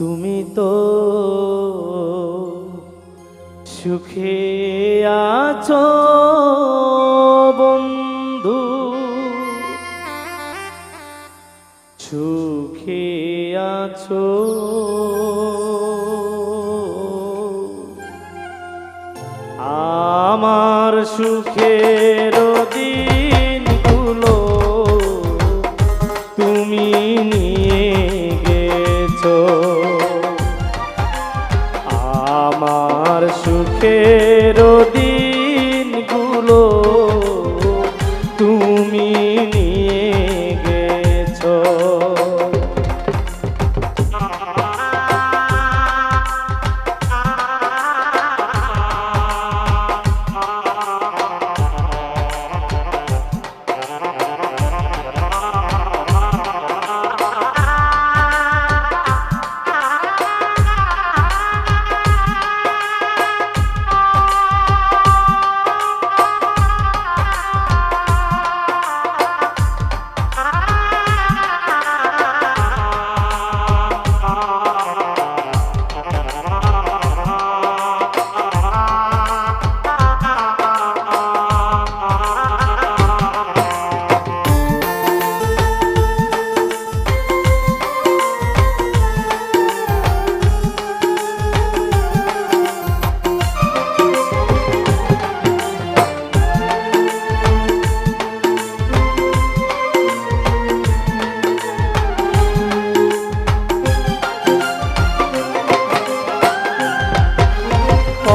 তুমি তো সুখে আছো বন্ধু। সুখে আছো। আমার সুখের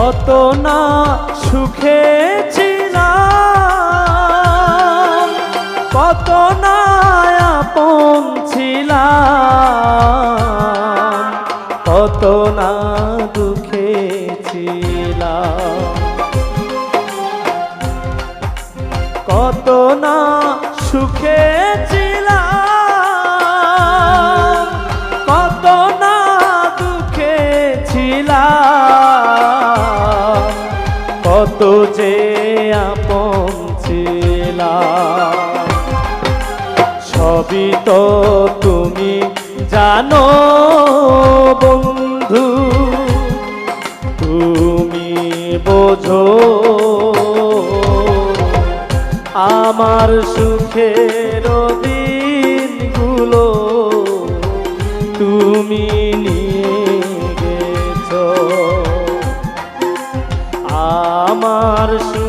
কত না সুখে ছিলাম, কত না আপন ছিলাম, কত না দুঃখে ছিলাম। কত না সুখে যে আপন সবই তো তুমি জানো বন্ধু তুমি বোঝো আমার সুখের দিনগুলো তুমি নিয়ে আমার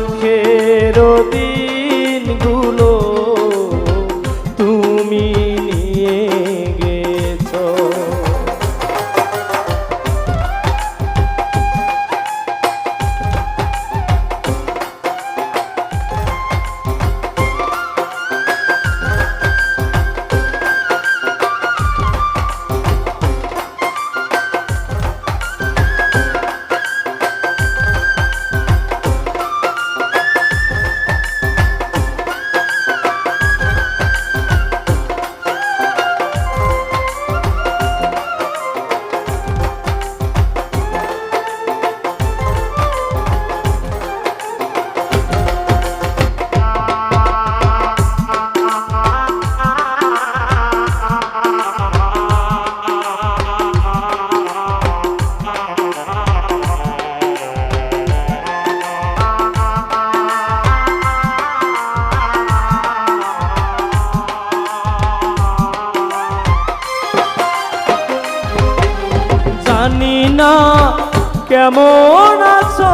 কেমন আছো?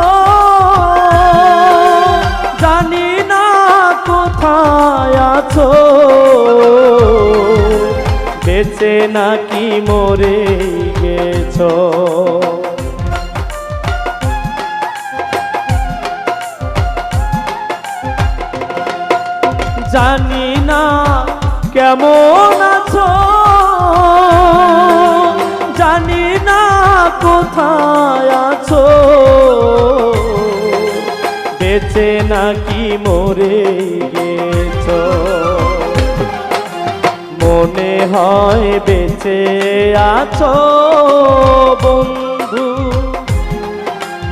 জানি না কোথায় আছো। বেঁচে নাকি মরে গেছো? জানি না কেমন আছো। কোথায় আছো? বেঁচে নাকি মরে গেছো? মনে হয় বেঁচে আছো, বন্ধু।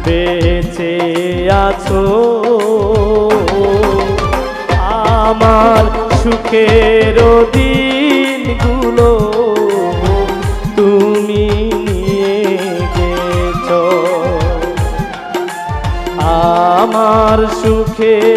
বেঁচে আছো। আমার সুখের দিনগুলো সুখের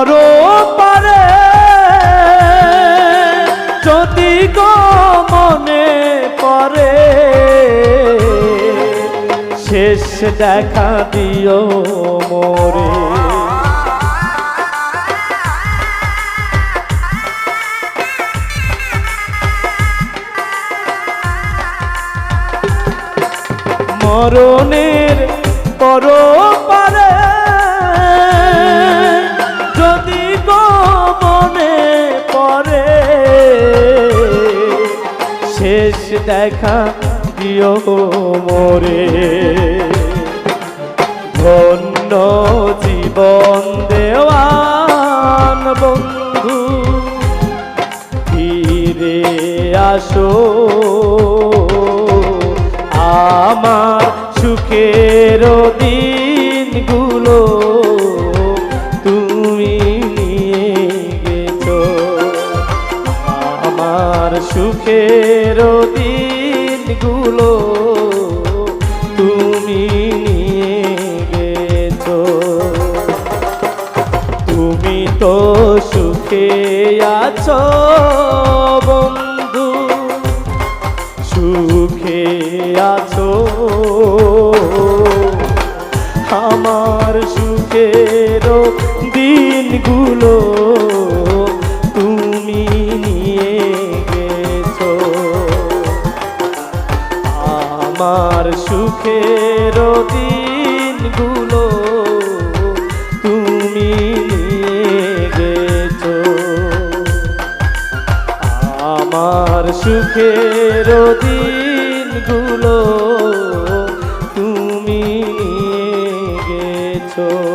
পর পারে। যদি গো মনে পড়ে শেষ দেখা দিও মোরে। মরণের পর দেখা দিও মোরে। ধন্য জীবন দেওয়ান বন্ধু, ফিরে আসো। আমার সুখের দিনগুলো তুমি নিয়ে গেছো। আমার সুখের দিনগুলো তুমি নিয়ে গেছো। তুমি তো সুখে আছো বন্ধু সুখে আছো। আমার সুখের দিনগুলো তুমি গেছো।